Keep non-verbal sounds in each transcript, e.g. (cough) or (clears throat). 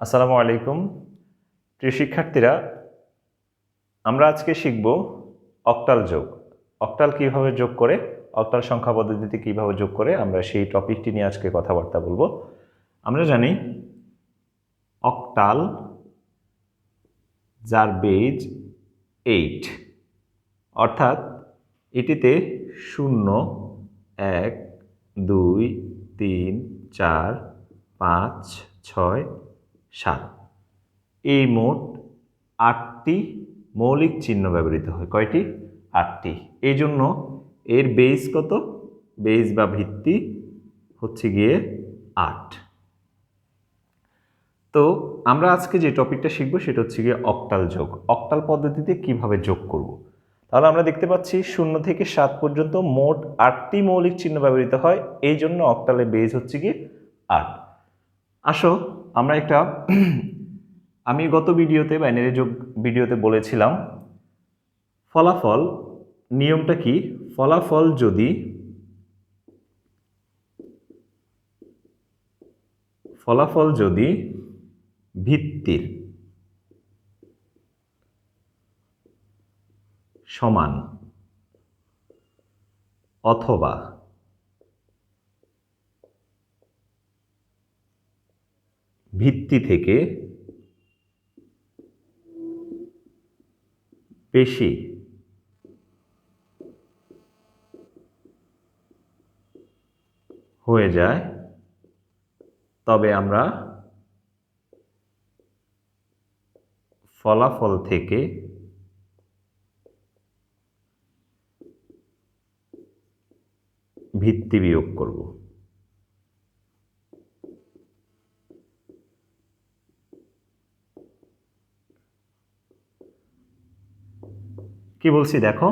আসসালামু আলাইকুম। প্রিয় শিক্ষার্থীরা, আমরা আজকে শিখব অক্টাল যোগ। অক্টাল কীভাবে যোগ করে, অক্টাল সংখ্যা পদ্ধতিতে কীভাবে যোগ করে, আমরা সেই টপিকটি নিয়ে আজকে কথাবার্তা বলব। আমরা জানি, অক্টাল যার বেজ এইট অর্থাৎ এটিতে শূন্য, এক, দুই, তিন, চার, পাঁচ, ছয় সাত। এই মোট আটটি মৌলিক চিহ্ন ব্যবহৃত হয়। কয়টি? আটটি। এই জন্য এর বেস কত? বেস বা ভিত্তি হচ্ছে গিয়ে আট। তো আমরা আজকে যে টপিকটা শিখব সেটা হচ্ছে গিয়ে অক্টাল যোগ। অক্টাল পদ্ধতিতে কীভাবে যোগ করব। তাহলে আমরা দেখতে পাচ্ছি শূন্য থেকে সাত পর্যন্ত মোট আটটি মৌলিক চিহ্ন ব্যবহৃত হয়। এই জন্য অক্টালের বেজ হচ্ছে গিয়ে আট। আসো, আমরা একটা (clears throat) আমি গত ভিডিওতে, বাইনারি যোগ ভিডিওতে বলেছিলাম, ফলাফল, নিয়মটা কি? ফলাফল যদি ফলাফল যদি ভিত্তির সমান অথবা ভিত্তি থেকে বেশি হয়ে যায় তবে আমরা ফলাফল থেকে ভিত্তি বিয়োগ করব। কি বলছি দেখো?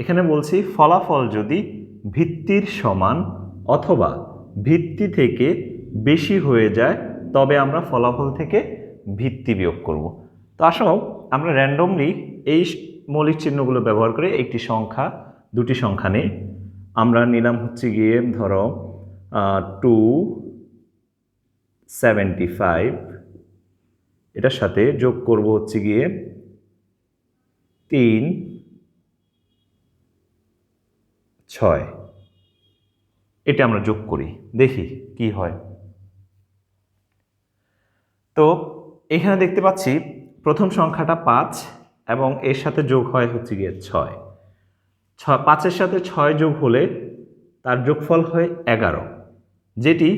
এখানে বলছি ফলাফল যদি ভিত্তির সমান অথবা ভিত্তি থেকে বেশি হয়ে যায়, তবে আমরা ফলাফল থেকে ভিত্তি বিয়োগ করব। তো আসো, আমরা র্যান্ডমলি এই মৌলিক চিহ্নগুলো ব্যবহার করে একটি সংখ্যা, দুটি সংখ্যা নেই। আমরা নিলাম হচ্ছে গিয়ে ধরো টু সেভেন্টি ফাইভ এটার সাথে যোগ করব হচ্ছে গিয়ে তিন ছয়। এটা আমরা যোগ করি, দেখি কি হয়। তো এখানে দেখতে পাচ্ছি, প্রথম সংখ্যাটা পাঁচ এবং এর সাথে যোগ হয় হচ্ছে গিয়ে ছয়। ছ পাঁচের সাথে ছয় যোগ হলে তার যোগফল হয় এগারো, যেটি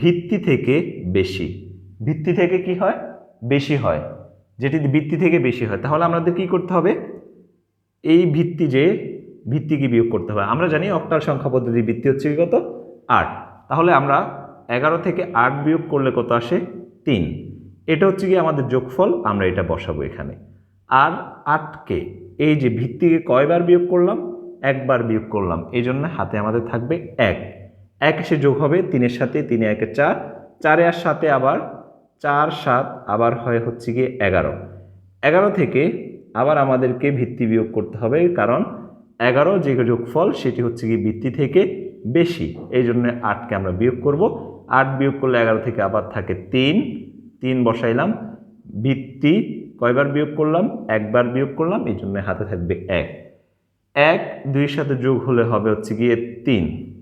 ভিত্তি থেকে বেশি। ভিত্তি থেকে কি হয়? বেশি হয়। যেটি ভিত্তি থেকে বেশি হয়। তাহলে আমাদের কি করতে হবে? এই ভিত্তি যে ভিত্তিকে বিয়োগ করতে হবে। আমরা জানি অক্টাল সংখ্যা পদ্ধতির ভিত্তি হচ্ছে কত? আট। তাহলে আমরা এগারো থেকে আট বিয়োগ করলে কত আসে? তিন। এটা হচ্ছে কি আমাদের যোগফল, আমরা এটা বসাবো এখানে। আর আটকে এই যে ভিত্তিকে কয়বার বিয়োগ করলাম? একবার বিয়োগ করলাম। এই জন্য হাতে আমাদের থাকবে এক। এক এসে যোগ হবে তিনের সাথে, তিনে একে চার। চারে আর সাথে আবার, চার সাত আবার হয় হচ্ছে গিয়ে এগারো। এগারো থেকে আবার আমাদেরকে ভিত্তি বিয়োগ করতে হবে, কারণ এগারো যে যোগফল সেটি হচ্ছে কি ভিত্তি থেকে বেশি। এই জন্য আটকে আমরা বিয়োগ করব। আট বিয়োগ করলে এগারো থেকে আবার থাকে তিন। তিন বসাইলাম। বৃত্তি কয়বার বিয়োগ করলাম? একবার বিয়োগ করলাম, এই জন্য হাতে থাকবে এক। এক দুইয়ের সাথে যোগ হলে হবে হচ্ছে গিয়ে তিন।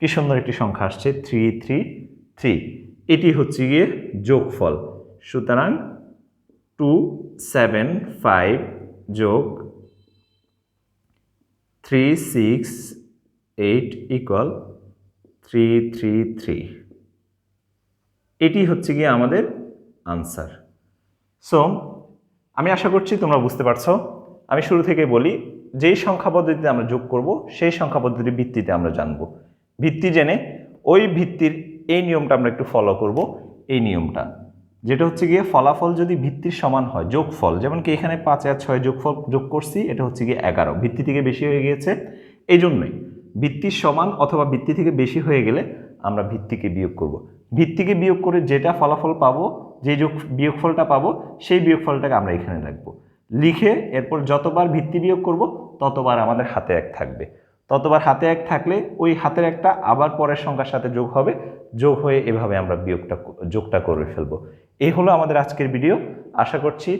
কি সুন্দর একটি সংখ্যা আসছে থ্রি থ্রি থ্রি এটি হচ্ছে গিয়ে যোগফল। সুতরাং টু সেভেন ফাইভ যোগ three six eight equal three three three এটি হচ্ছে গিয়ে আমাদের আনসার সো আমি আশা করছি তোমরা বুঝতে পারছ। আমি শুরু থেকে বলি, যেই সংখ্যা পদ্ধতিতে আমরা যোগ করব, সেই সংখ্যা পদ্ধতির ভিত্তিতে আমরা জানব। ভিত্তি জেনে ওই ভিত্তির এই নিয়মটা আমরা একটু ফলো করব, এই নিয়মটা। যেটা হচ্ছে গিয়ে ফলাফল যদি ভিত্তির সমান হয়, যোগফল, যেমন কি এখানে পাঁচ আর ছয় যোগফল, যোগ করছি, এটা হচ্ছে গিয়ে এগারো। ভিত্তি থেকে বেশি হয়ে গিয়েছে এই জন্যই ভিত্তির সমান অথবা ভিত্তি থেকে বেশি হয়ে গেলে আমরা ভিত্তিকে বিয়োগ করব। ভিত্তিকে বিয়োগ করে যেটা ফলাফল পাবো, যে যোগ, বিয়োগফলটা পাবো, সেই বিয়োগফলটাকে আমরা এখানে রাখব। লিখে এরপর যতবার ভিত্তি বিয়োগ করব, ততবার আমাদের হাতে এক থাকবে। ততবার হাতে এক থাকলে ওই হাতের একটা আবার পরের সংখ্যার সাথে যোগ হবে, যোগ হয়ে এভাবে আমরা বিয়োগটা, যোগটা করে ফেলব। এই হলো আমাদের আজকের ভিডিও। আশা করছি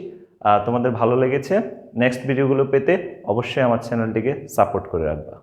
তোমাদের ভালো লেগেছে। নেক্সট ভিডিওগুলো পেতে অবশ্যই আমার চ্যানেলটিকে সাপোর্ট করে রাখবা।